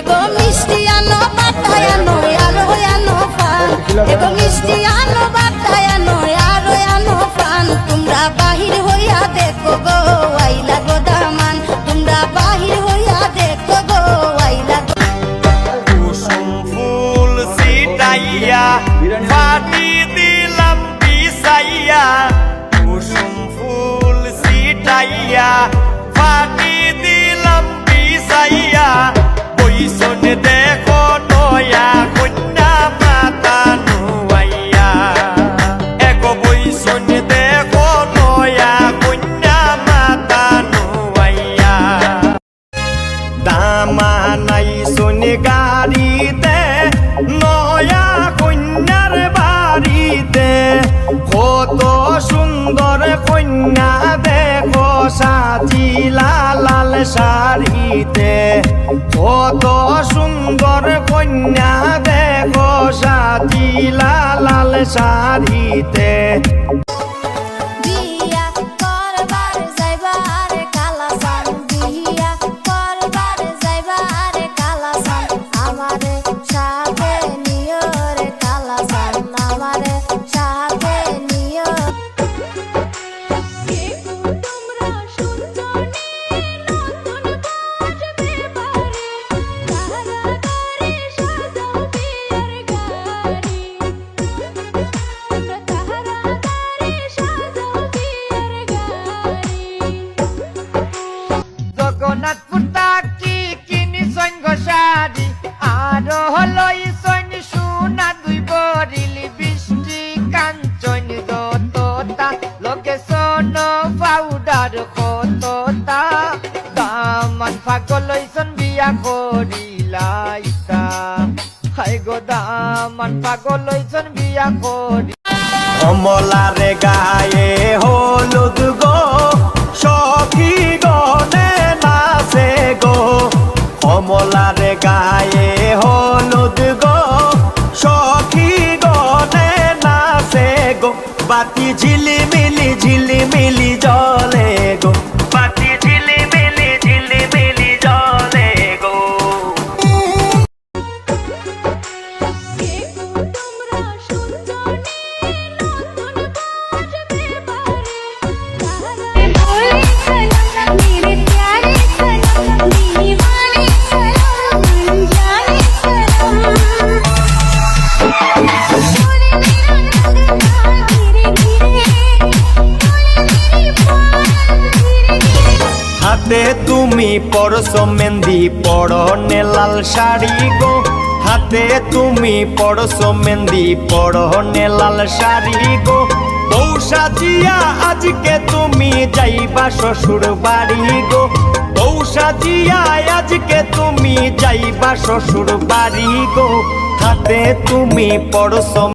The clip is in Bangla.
এগো মিষ্টি আনো বাটায় আনো আরও আনো পান এগো মিষ্টি আনো বাটায় আনো আরও আনো পান তোমরা বাহির হইয়া দেখো গো আইলা গো দামান। তোমরা বাহির হইয়া দেখো গো আইলা গো কুসুম ফুল সিটাইয়া মাটি দিলাম বিছাইয়া দামা নাই শুনি গাড়িতে নয়া কন্যার বাড়িতে কত সুন্দর কন্যা দেখো সাজিলা লাল শাড়িতে কত সুন্দর কন্যা দেখো সাজিলা লাল শাড়িতে জগন্নাথপুর তাকি কিনি সৈন্য শাড়ি আর হলো সৈন্য সোনা দুই বরিল বৃষ্টি কাঞ্চন দততা। Location powder কততা। দামান পাগল হইছন বিয়া করিলাইতা। হাই গো, দামান পাগল হইছন বিয়া করি কমলারে बाती झिलमिल झिलमिल। হাতে তুমি পরশো মেহেন্দি পরনে লাল শাড়ি গো। হাতে তুমি পরশো মেহেন্দি পরনে লাল শাড়ি গো। বউ সাজিয়া আজকে তুমি যাইবা শ্বশুর বাড়ি গো। বউ সাজিয়া আজকে তুমি যাইবা শ্বশুর বাড়ি গো। হাতে তুমি পরশো